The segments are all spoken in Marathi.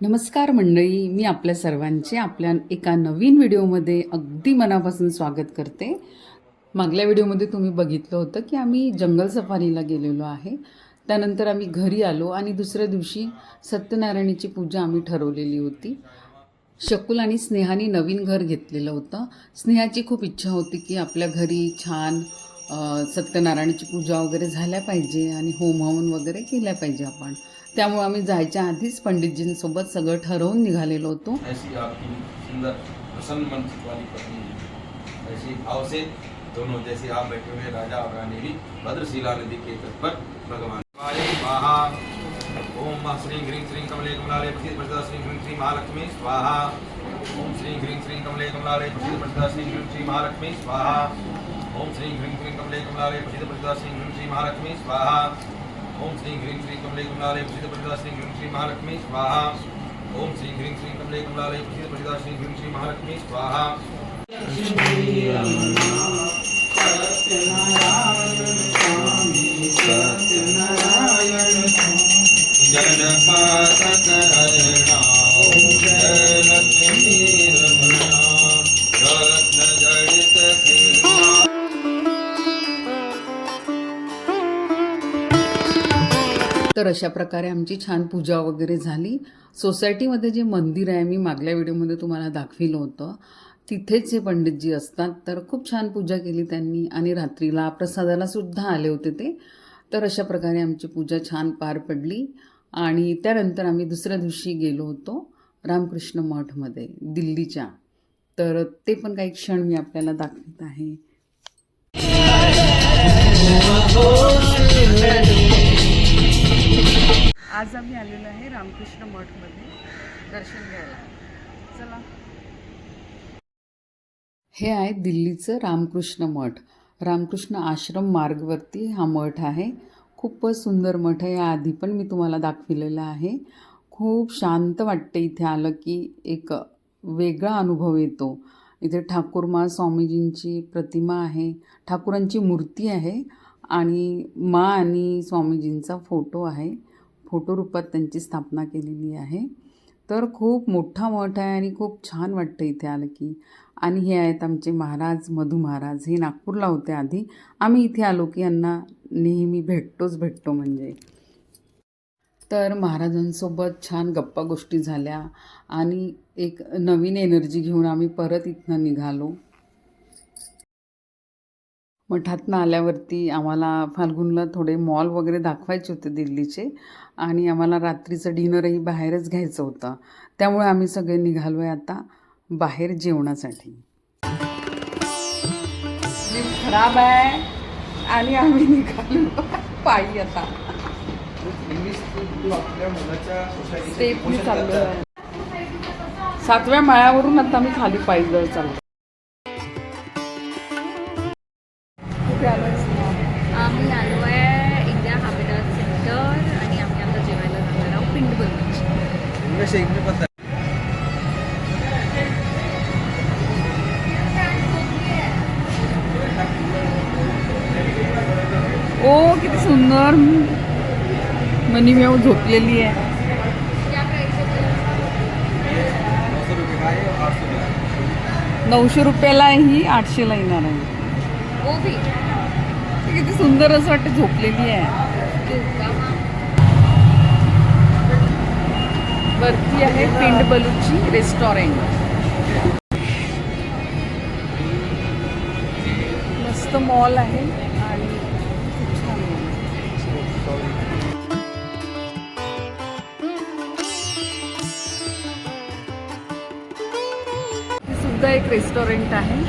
नमस्कार मंडळी मी आपल्या सर्वांचे आपल्या एका नवीन व्हिडिओमध्ये अगदी मनापासून स्वागत करते. मागल्या व्हिडिओमध्ये तुम्ही बघितलं होतं की आम्ही जंगल सफारीला गेलेलो आहे. त्यानंतर आम्ही घरी आलो आणि दुसऱ्या दिवशी सत्यनारायणीची पूजा आम्ही ठरवलेली होती. शकुल आणि स्नेहाने नवीन घर घेतलेलं होतं. स्नेहाची खूप इच्छा होती की आपल्या घरी छान सत्यनारायणाची पूजा वगैरे झाल्या पाहिजे आणि होम हवन वगैरे केल्या पाहिजे आपण. त्यामुळे आम्ही जायच्या आधीच पंडितजींसोबत सगळं ठरवून निघालेलो होतो. प्रसन्न दोनों जैसे आप बैठे हुए राजा और रानी भी भद्रशिला नदी के तट पर भगवान ओम श्री ह्रीं श्री कमले कमलाले प्रसिद्ध प्रसिद्ध श्री ह्रीं श्री महालक्ष्मी स्वाहा। ओम श्री ह्रीं श्री कमले कमलाले प्रसिद्ध प्रसिद्ध श्री ह्रीं श्री महालक्ष्मी स्वाहा। ओम श्री ह्रीं श्रीं कमले कमलालय प्रसिद्ध प्रसिद्ध श्री ह्रीं श्री महालक्ष्मी स्वाहा ओम श्री ह्रीं श्रीं कमले कमलालय प्रसिद्ध प्रसिद्ध श्री ह्रीं श्री महालक्ष्मी स्वाहा ओम श्री ह्रीं श्रीं कमले कमलालय प्रसिद्ध प्रसिद्ध श्री ह्रीं श्री महालक्ष्मी स्वाहा तर अशा प्रकारे आमची छान पूजा वगैरे झाली. सोसायटीमध्ये जे मंदिर आहे मी मागल्या व्हिडिओमध्ये तुम्हाला दाखविलं होतं. तिथेच हे पंडितजी असतात. तर खूप छान पूजा केली त्यांनी आणि रात्रीला प्रसादाला सुद्धा आले होते ते. तर अशा प्रकारे आमची पूजा छान पार पडली आणि त्यानंतर आम्ही दुसऱ्या दिवशी गेलो होतो रामकृष्ण मठमध्ये दिल्लीच्या. तर ते पण काही क्षण मी आपल्याला दाखवत आहे. आज आम्ही आलेलो आहे रामकृष्ण मठमध्ये. दर्शन घ्यायला. चला. हे आहे दिल्लीचं रामकृष्ण मठ. रामकृष्ण आश्रम मार्गवरती हा मठ आहे. खूपच सुंदर मठ आहे. याआधी पण मी तुम्हाला दाखविलेलं आहे. खूप शांत वाटते इथे आलं की एक वेगळा अनुभव येतो. इथे ठाकूरमा स्वामीजींची प्रतिमा आहे. ठाकूरांची मूर्ती आहे आणि मा आणि स्वामीजींचा फोटो आहे. फोटो रूपात त्यांची स्थापना केलेली आहे. तर खूप मोठा मठ आहे आणि खूप छान वाटतं इथे आलं की. आणि हे आहेत आमचे महाराज मधू महाराज. हे नागपूरला होते आधी. आम्ही इथे आलो की यांना नेहमी भेटतोच भेटतो म्हणजे. तर महाराजांसोबत छान गप्पा गोष्टी झाल्या. आणि एक नवीन एनर्जी घेऊन आम्ही परत इथनं निघालो. मठातनं आल्यावरती आम्हाला फाल्गुनला थोडे मॉल वगैरे दाखवायचे होते दिल्लीचे आणि आम्हाला रात्रीचं डिनरही बाहेरच घ्यायचं होतं. त्यामुळे आम्ही सगळे निघालो आहे आता बाहेर जेवणासाठी. खराब आहे आणि आम्ही निघालो. पायी आता. सातव्या माळ्यावरून आता मी खाली पायी जवळ चाललो ओ किती सुंदर. मनी मेव झोपलेली आहे. नऊशे रुपयाला ही आठशेला येणार आहे. किती सुंदर असं वाटतं झोपलेली आहे. वरती आहे पिंड बलूची रेस्टॉरंट मस्त मॉल आहे आणि सुद्धा एक रेस्टॉरंट आहे.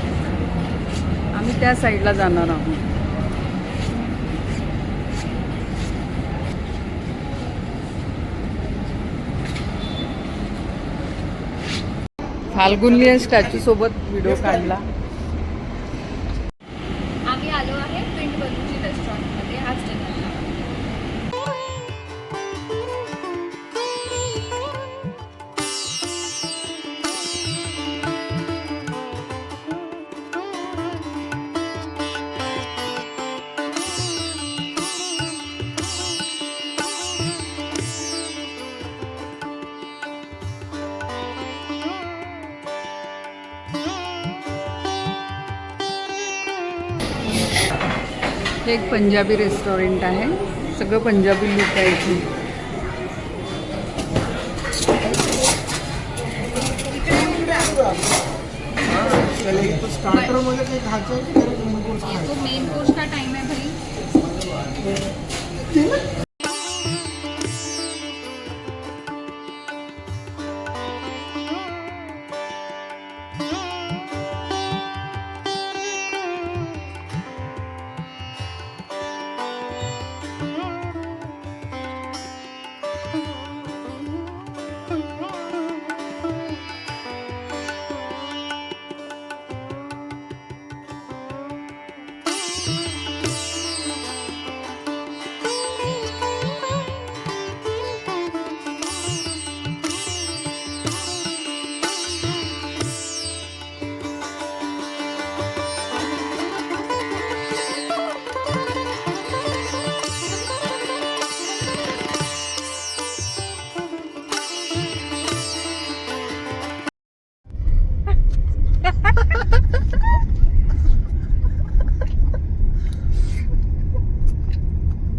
आम्ही त्या साईडला जाणार आहोत. फाल्गुनली स्टॅच्यू सोबत व्हिडिओ काढला. हे एक पंजाबी रेस्टॉरंट आहे. सगळं पंजाबी लुक आहे इथे. स्टार्टर की तो मेन कोर्स का टाइम है भाई.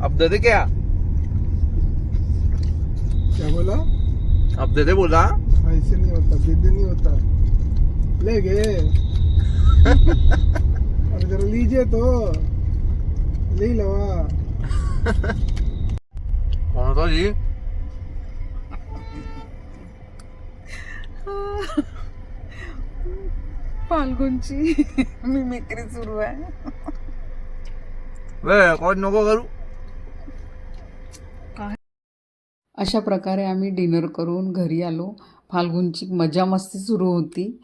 अब दे दे क्या? क्या बोला? अब दे दे बोला। ऐसे नहीं होता दीदी नहीं होता। ले गए अरे जरा लीजिए तो। ले लवा। कौन होता जी? फाल्गुनची मिमिक्री सुरू आहे वे कौन नको करू? अशा प्रकारे आम्ही डिनर करून घरी आलो. फाल्गुनची मजा मस्ती सुरू होती.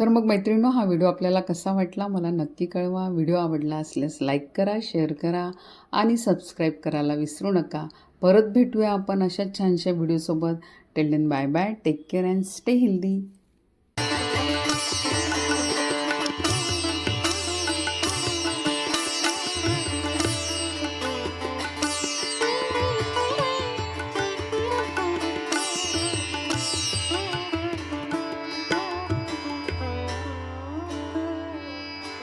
तर मग मैत्रिणीनो हा व्हिडिओ आपल्याला कसा वाटला मला नक्की कळवा. व्हिडिओ आवडला असल्यास लाईक करा शेअर करा आणि सबस्क्राईब करायला विसरू नका. परत भेटूया आपण अशाच छानशा व्हिडिओसोबत. Tell bye bye. Take care and stay healthy.